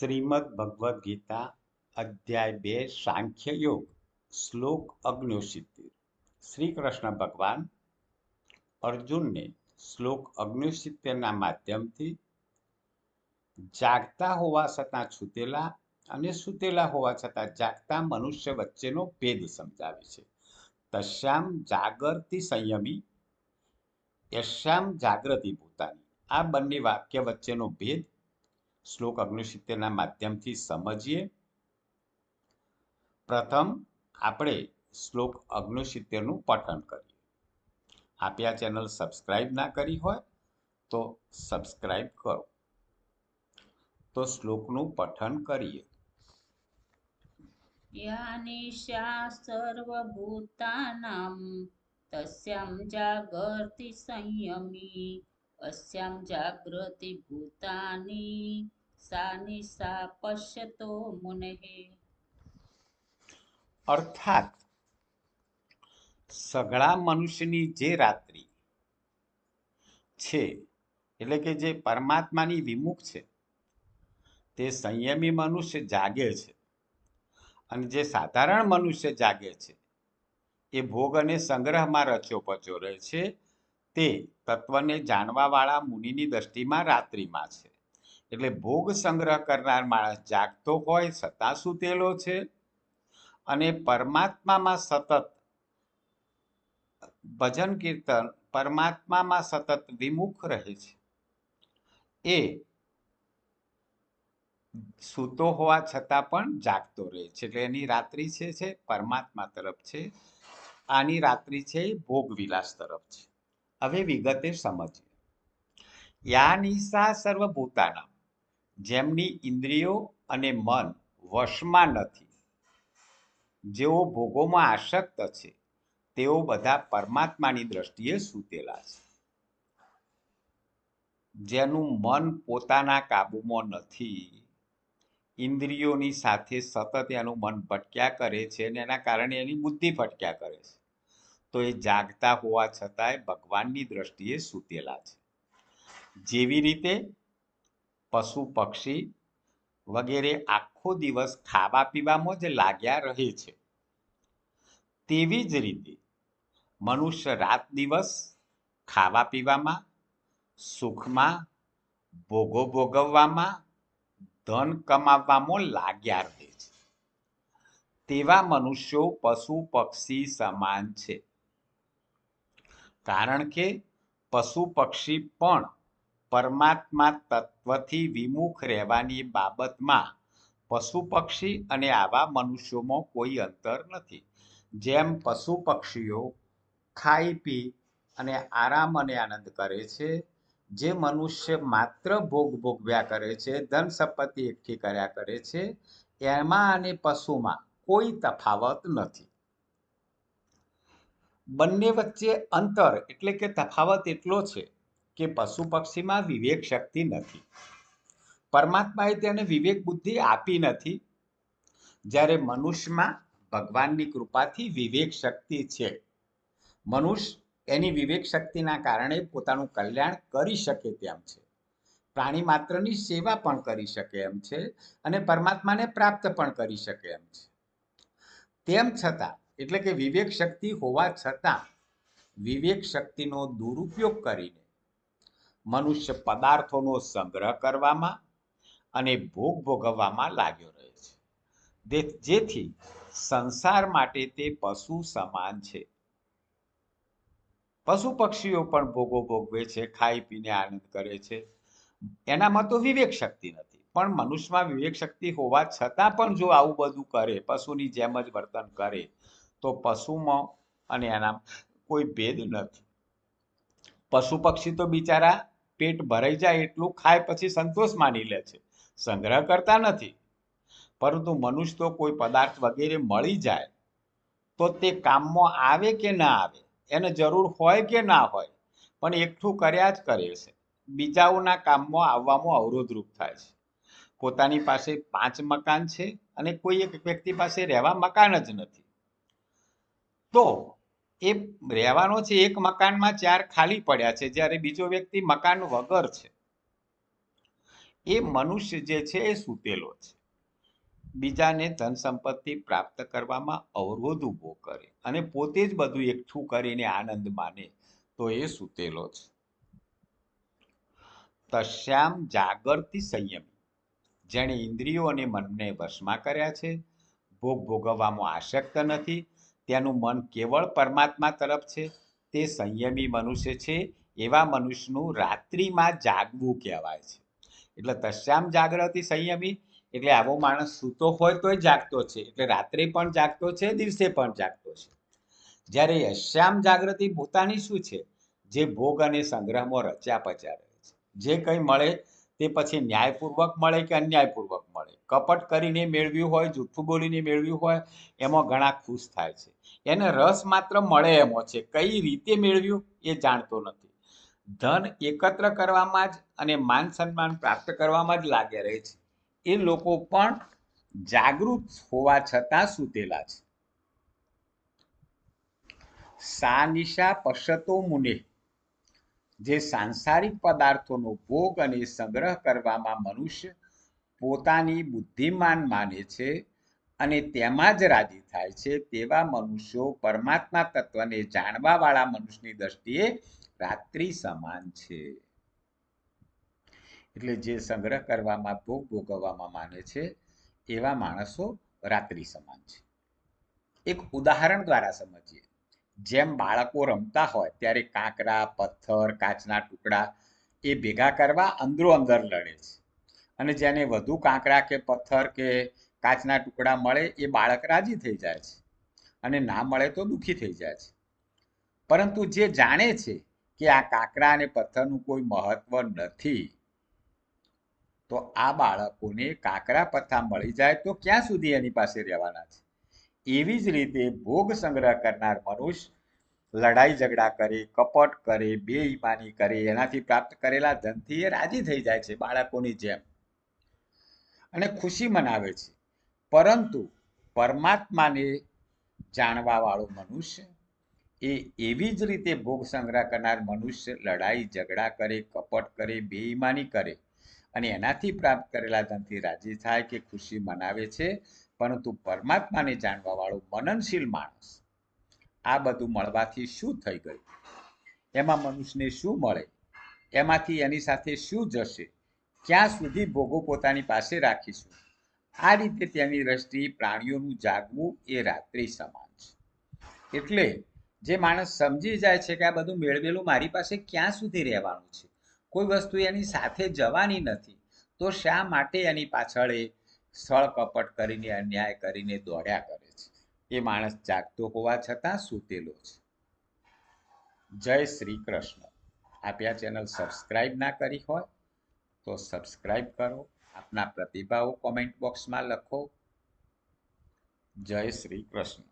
શ્રીમદ ભગવદ્ ગીતા અધ્યાય બે, સાંખ્ય યોગ, શ્લોક અગ્નિસિત્તેર શ્રી કૃષ્ણ ભગવાન અર્જુનને શ્લોક અગ્નિસિત્તેરના માધ્યમથી જાગતા હોવા છતાં છૂટેલા અને સૂતેલા હોવા છતાં જાગતા મનુષ્ય વચ્ચેનો ભેદ સમજાવે છે. તશ્યામ જાગરતી સંયમી યશ્યામ જાગૃતિ ભૂતાની. આ બંને વાક્ય વચ્ચેનો ભેદ શ્લોક અગ્નિસિત્તેરના માધ્યમથી સમજીએ. પ્રથમ આપણે શ્લોક અગ્નિસિત્તેરનું પઠન કરીએ. આપ્યા ચેનલ સબસ્ક્રાઈબ ના કરી હોય તો સબસ્ક્રાઈબ કરો. તો શ્લોકનું પઠન કરીએ. યાનિશા સર્વભૂતાનામ, તસ્યામ જાગર્તિ સંયમી. અસ્યામ જાગૃતિ ભૂતાની સાની સા પશ્યતો મુનહે અર્થાત સગળા મનુષ્યની જે રાત્રિ છે એટલે કે જે પરમાત્માની વિમુખ છે તે સંયમી મનુષ્ય જાગે છે અને જે સાધારણ મનુષ્ય જાગે છે એ ભોગ અને સંગ્રહમાં રચ્યો પચ્યો રહે છે તે તત્વને જાણવાવાળા મુનિની દ્રષ્ટિમાં રાત્રિમાં છે. એટલે ભોગ સંગ્રહ કરનાર માણસ જાગતો હોય છતાં સૂતેલો છે અને પરમાત્મામાં સતત ભજન કીર્તન પરમાત્મામાં સતત વિમુખ રહે છે. એ સૂતો હોવા છતાં પણ જાગતો રહે છે. એટલે એની રાત્રિ છે પરમાત્મા તરફ છે. આની રાત્રિ છે ભોગ વિલાસ તરફ છે. હવે વિગતે સમજીએ. યાનિસા સર્વભૂતાના જેમની ઇન્દ્રિયો અને મન વશમાં નથી. જેઓ ભોગોમાં આસક્ત છે, તેઓ બધા પરમાત્માની દ્રષ્ટિએ સૂતેલા છે. જેનું મન પોતાના કાબૂમાં નથી, ઇન્દ્રિયોની સાથે સતત એનું મન ભટક્યા કરે છે અને એના કારણે એની બુદ્ધિ ભટક્યા કરે છે. તો એ જાગતા હોવા છતાંય ભગવાનની દ્રષ્ટિએ સૂતેલા છે. જેવી રીતે પશુ, પક્ષી વગેરે આખો દિવસ ખાવા પીવામાં જ લાગ્યા રહે છે. તેવી જ રીતે મનુષ્ય રાત દિવસ ખાવા પીવામાં, સુખમાં, ભોગો ભોગવવામાં, ધન કમાવવામાં લાગ્યા રહે છે. તેવા મનુષ્યો પશુ, પક્ષી સમાન છે. કારણ કે પશુ પક્ષી પણ પરમાત્મા તત્વથી વિમુખ રહેવાની બાબતમાં પશુ પક્ષી અને આવા મનુષ્યોમાં કોઈ અંતર નથી. જેમ પશુ પક્ષીઓ ખાઈ પી અને આરામ અને આનંદ કરે છે, જે મનુષ્ય માત્ર ભોગ ભોગવ્યા કરે છે, ધન સંપત્તિ એકઠી કર્યા કરે છે, એમાં અને પશુમાં કોઈ તફાવત નથી. બંને વચ્ચે અંતર એટલે કે તફાવત એટલો છે કે પશુ પક્ષીમાં વિવેક શક્તિ નથી. પરમાત્માએ તેને વિવેક બુદ્ધિ આપી નથી. જ્યારે મનુષ્યમાં ભગવાનની કૃપાથી વિવેક શક્તિ છે. મનુષ્ય એની વિવેક શક્તિના કારણે પોતાનું કલ્યાણ કરી શકે તેમ છે. પ્રાણી માત્રની સેવા પણ કરી શકે એમ છે અને પરમાત્માને પ્રાપ્ત પણ કરી શકે એમ છે. તેમ છતાં એટલે કે વિવેક શક્તિ હોવા છતાં વિવેક શક્તિનો દુરુપયોગ કરીને મનુષ્ય પદાર્થોનો સંગ્રહ કરવામાં અને ભોગ ભોગવવામાં લાગ્યો રહે છે. જેથી સંસાર માટે તે પશુ સમાન છે. પશુ પક્ષીઓ પણ ભોગો ભોગવે છે, ખાઈ પીને આનંદ કરે છે. એનામાં તો વિવેક શક્તિ નથી. પણ મનુષ્યમાં વિવેક શક્તિ હોવા છતાં પણ જો આવું બધું કરે, પશુની જેમ જ વર્તન કરે તો પશુમાં અને એના કોઈ ભેદ નથી. પશુ પક્ષી તો બિચારા પેટ ભરાઈ જાય એટલું ખાય પછી સંતોષ માની લે છે. સંગ્રહ કરતા નથી. પરંતુ મનુષ્ય તો કોઈ પદાર્થ વગેરે મળી જાય તો તે કામમાં આવે કે ના આવે, એને જરૂર હોય કે ના હોય, પણ એકઠું કર્યા જ કરે છે. બીજાઓના કામમાં આવવામાં અવરોધરૂપ થાય છે. પોતાની પાસે પાંચ મકાન છે અને કોઈ એક વ્યક્તિ પાસે રહેવા મકાન જ નથી. તો એ રહેવાનો છે એક મકાનમાં ચાર ખાલી પડ્યા છે. જ્યારે બીજો વ્યક્તિ મકાન વગર છે. એ મનુષ્ય જે છે એ સૂતેલો છે. બીજાને ધન સંપત્તિ પ્રાપ્ત કરવામાં અવરોધ ઊભો કરે અને પોતે જ બધું એકઠું કરીને આનંદ માને તો એ સૂતેલો છે. તશ્યામ જાગરતી સંયમી. જેણે ઇન્દ્રિયો અને મનને વશમાં કર્યા છે. ભોગ ભોગવવામાં આસક્ત નથી. તેનું મન કેવળ પરમાત્મા તરફ છે, તે સંયમી મનુષ્ય છે, એવા મનુષ્યનું રાત્રિમાં જાગવું કહેવાય છે. એટલે તસ્યામ જાગૃતિ સંયમી, એટલે આવો માણસ સૂતો હોય તોય જાગતો છે, એટલે રાત્રે પણ જાગતો છે, દિવસે પણ જાગતો છે. જ્યારે યશ્યામ જાગૃતિ પોતાની શું છે? જે ભોગ અને સંગ્રહમાં રચ્યા પચ્યા રહે છે. જે કંઈ મળે તે પછી ન્યાયપૂર્વક મળે કે અન્યાયપૂર્વક કપટ કરીને મેળવ્યું હોય, જૂઠું બોલીને મેળવ્યું હોય, એમાં ઘણા ખુશ થાય છે. એને રસ માત્ર મળે એમાં છે. કઈ રીતે મેળવ્યું એ જાણતો નથી. ધન એકત્ર કરવામાં જ અને માન સન્માન પ્રાપ્ત કરવામાં જ લાગે રહે છે. એ લોકો પણ જાગૃત હોવા છતાં સૂતેલા છે. સાનિશા પશતો મુને. જે સાંસારિક પદાર્થોનો ભોગ અને સંગ્રહ કરવામાં મનુષ્ય પોતાની બુદ્ધિમાન માને છે અને તેમાં જ રાજી થાય છે તેવા મનુષ્યો પરમાત્મા તત્વને જાણવાવાળા મનુષ્યની દ્રષ્ટિએ રાત્રિ સમાન છે. એટલે જે સંગ્રહ કરવામાં, ભોગ ભોગવવામાં માને છે, એવા માણસો રાત્રિ સમાન છે. એક ઉદાહરણ દ્વારા સમજીએ. જેમ બાળકો રમતા હોય, ત્યારે કાંકરા, પથ્થર, કાચના ટુકડા એ ભેગા કરવા અંદરો અંદર લડે છે. અને જેને વધુ કાંકરા કે પથ્થર કે કાચના ટુકડા મળે એ બાળક રાજી થઈ જાય છે. અને ના મળે તો દુઃખી થઈ જાય છે. પરંતુ જે જાણે છે કે આ કાંકરા અને પથ્થરનું કોઈ મહત્વ નથી, તો આ બાળકોને કાંકરા પથ્થા મળી જાય તો ક્યાં સુધી એની પાસે રહેવાના છે? એવી જ રીતે ભોગ સંગ્રહ કરનાર મનુષ્ય લડાઈ ઝઘડા કરે, કપટ કરે, બેઈમાની કરે, એનાથી પ્રાપ્ત કરેલા ધનથી એ રાજી થઈ જાય છે બાળકોની જેમ. અને ખુશી મનાવે છે. પરંતુ પરમાત્માને જાણવાવાળો મનુષ્ય એ એવી જ રીતે ભોગ સંગ્રહ કરનાર મનુષ્ય લડાઈ, ઝઘડા કરે, કપટ કરે, બેઈમાની કરે અને એનાથી પ્રાપ્ત કરેલા ધનથી રાજી થાય કે ખુશી મનાવે છે. પરંતુ પરમાત્માને જાણવાવાળો મનનશીલ માણસ આ બધું મળવાથી શું થઈ ગયું? એમાં મનુષ્યને શું મળે? એમાંથી એની સાથે શું જશે? ક્યાં સુધી ભોગો પોતાની પાસે રાખીશું. આ રીતે તેની દ્રષ્ટિ પ્રાણીઓનું જાગવું એ રાત્રિ સમાન છે. એટલે જે માણસ સમજી જાય છે કે આ બધું મેળવેલું મારી પાસે ક્યાં સુધી રહેવાનું છે? કોઈ વસ્તુ એની સાથે જવાની નથી, તો શા માટે એની પાછળ એ સ્થળ કપટ કરીને, અન્યાય કરીને દોડ્યા કરે છે? એ માણસ જાગતો હોવા છતાં સૂતેલો છે. જય શ્રી કૃષ્ણ. આપ્યા ચેનલ સબસ્ક્રાઇબ ના કરી હોય તો સબસ્ક્રાઇબ કરો. આપના પ્રતિભાવો કોમેન્ટ બોક્સમાં લખો. જય શ્રી કૃષ્ણ.